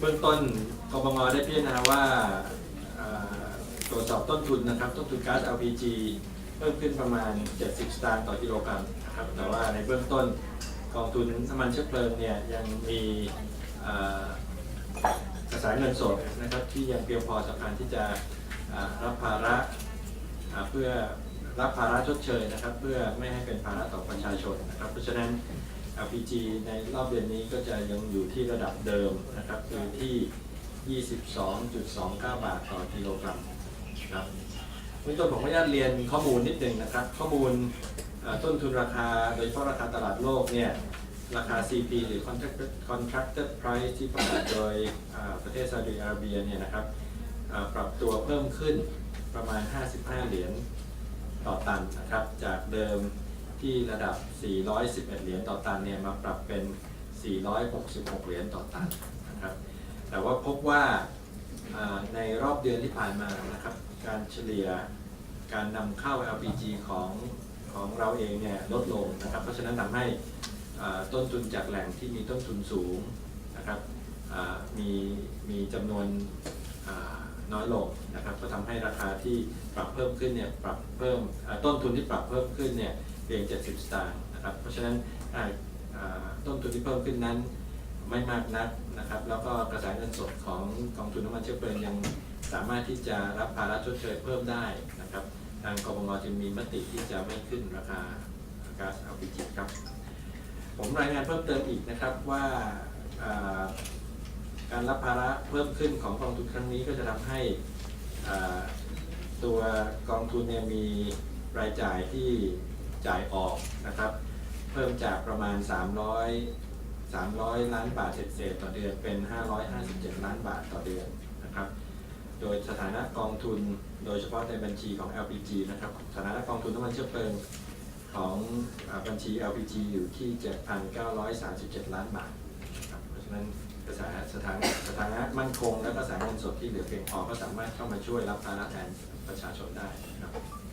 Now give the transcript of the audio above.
เบื้องต้นกบงได้พิจารณาว่าเอ่อตรวจสอบต้นทุนนะครับ ต้นทุนก๊าซ LPG เพิ่มขึ้นประมาณ 70 สตางค์ต่อกิโลกรัมนะครับ แต่ว่าในเบื้องต้นกองทุนน้ำมันเชื้อเพลิงเนี่ยยังมีเอ่อกระแสเงินสดนะครับที่ยังเพียงพอสำหรับที่จะอ่ารับภาระอ่าเพื่อรับภาระชดเชยนะครับ เพื่อไม่ให้เป็นภาระต่อประชาชนนะครับ เพราะฉะนั้น LPG ในรอบเดือนนี้ก็จะยังอยู่ที่ระดับเดิมนะครับคือที่ 22.29 บาทต่อกิโลกรัมครับเบื้องต้นผมขออนุญาตเรียนข้อมูลนิดหนึ่งนะครับ ข้อมูลต้นทุนราคาโดยเฉพาะราคาตลาดโลกเนี่ยราคา CP หรือ Contracted Contracted Price ที่ประกาศโดยประเทศซาอุดิอาระเบียเนี่ยนะครับปรับตัวเพิ่มขึ้นประมาณ 55 เหรียญต่อตันนะครับ จากเดิม ที่ระดับ 411 เหรียญต่อตันเนี่ยมาปรับเป็น 466 เหรียญต่อตันนะครับ แต่ว่าพบว่าในรอบเดือนที่ผ่านมานะครับ การเฉลี่ยการนำเข้า LPG ของของเราเองเนี่ยลดลงนะครับ เพราะฉะนั้นทำให้ต้นทุนจากแหล่งที่มีต้นทุนสูงนะครับมีมีจำนวนน้อยลงนะครับ ก็ทำให้ราคาที่ปรับเพิ่มขึ้นเนี่ยปรับเพิ่มต้นทุนที่ปรับเพิ่มขึ้นเนี่ย เพียง 70 สตางค์นะครับ เพราะฉะนั้นต้นทุนที่เพิ่มขึ้นนั้นไม่มากนักนะครับ แล้วก็กระแสเงินสดของกองทุนน้ำมันเชื้อเพลิงยังสามารถที่จะรับภาระชดเชยเพิ่มได้นะครับ ทางกบงจึงมีมติที่จะไม่ขึ้นราคาก๊าซ LPG ครับ ผมรายงานเพิ่มเติมอีกนะครับว่าการรับภาระเพิ่มขึ้นของกองทุนครั้งนี้ก็จะทำให้ตัวกองทุนเนี่ยมีรายจ่ายที่ จ่ายออกนะครับ เพิ่มจากประมาณ 300 300 ล้านบาทเศษๆต่อเดือนเป็น 557 ล้านบาทต่อเดือนนะครับ โดยสถานะกองทุนโดยเฉพาะในบัญชีของ LPG นะครับสถานะกองทุนน้ำมันเชื้อเพลิงของอบัญชี LPG อยู่ที่ 7,937 ล้านบาทนะครับเพราะฉะนั้นกระแสสถานะสถานะมั่นคงและกระแสเงินสดที่เหลือเพียงพอก็สามารถเข้ามาช่วยรับภาระแทนประชาชนได้นะครับ